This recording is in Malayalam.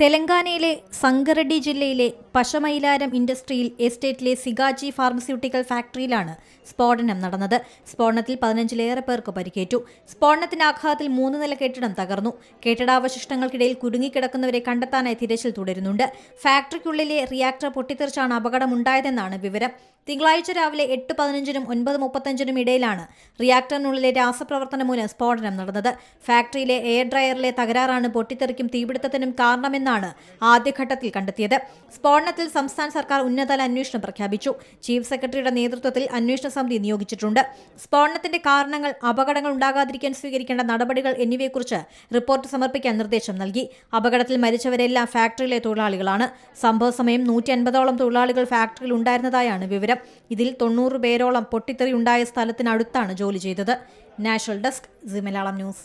തെലങ്കാനയിലെ സംഗറെഡ്ഡി ജില്ലയിലെ പശമൈലാരം ഇൻഡസ്ട്രിയിൽ എസ്റ്റേറ്റിലെ സിഗാജി ഫാർമസ്യൂട്ടിക്കൽ ഫാക്ടറിയിലാണ് സ്ഫോടനം നടന്നത്. സ്ഫോടനത്തിൽ പതിനഞ്ചിലേറെ പേർക്ക് പരിക്കേറ്റു. സ്ഫോടനത്തിന്റെ ആഘാതത്തിൽ മൂന്ന് നില കെട്ടിടം തകർന്നു. കെട്ടിടാവശിഷ്ടങ്ങൾക്കിടയിൽ കുടുങ്ങിക്കിടക്കുന്നവരെ കണ്ടെത്താനായി തിരച്ചിൽ തുടരുന്നുണ്ട്. ഫാക്ടറിക്കുള്ളിലെ റിയാക്ടർ പൊട്ടിത്തെറിച്ചാണ് അപകടമുണ്ടായതെന്നാണ് വിവരം. തിങ്കളാഴ്ച രാവിലെ എട്ട് പതിനഞ്ചിനും ഒൻപത് മുപ്പത്തഞ്ചിനും ഇടയിലാണ് റിയാക്ടറിനുള്ളിലെ രാസപ്രവർത്തനം മൂലം സ്ഫോടനം നടന്നത്. ഫാക്ടറിയിലെ എയർ ഡ്രയറിലെ തകരാറാണ് പൊട്ടിത്തെറിക്കും തീപിടുത്തത്തിനും കാരണമെന്നാണ് ആദ്യഘട്ടത്തിൽ കണ്ടെത്തിയത്. സ്ഫോടനത്തിൽ സംസ്ഥാന സർക്കാർ ഉന്നതതല അന്വേഷണം പ്രഖ്യാപിച്ചു. ചീഫ് സെക്രട്ടറിയുടെ നേതൃത്വത്തിൽ അന്വേഷണ സമിതി നിയോഗിച്ചിട്ടുണ്ട്. സ്ഫോടനത്തിന്റെ കാരണങ്ങൾ അപകടങ്ങൾ ഉണ്ടാകാതിരിക്കാൻ സ്വീകരിക്കേണ്ട നടപടികൾ എന്നിവയെക്കുറിച്ച് റിപ്പോർട്ട് സമർപ്പിക്കാൻ നിർദ്ദേശം നൽകി. അപകടത്തിൽ മരിച്ചവരെല്ലാം ഫാക്ടറിയിലെ തൊഴിലാളികളാണ്. സംഭവ സമയം നൂറ്റി അൻപതോളം തൊഴിലാളികൾ ഫാക്ടറിയിൽ ഉണ്ടായിരുന്നതായാണ് വിവരം. ഇതിൽ തൊണ്ണൂറ് പേരോളം പൊട്ടിത്തെറിയുണ്ടായ സ്ഥലത്തിനടുത്താണ് ജോലി ചെയ്തത്. National desk Zee Malayalam news.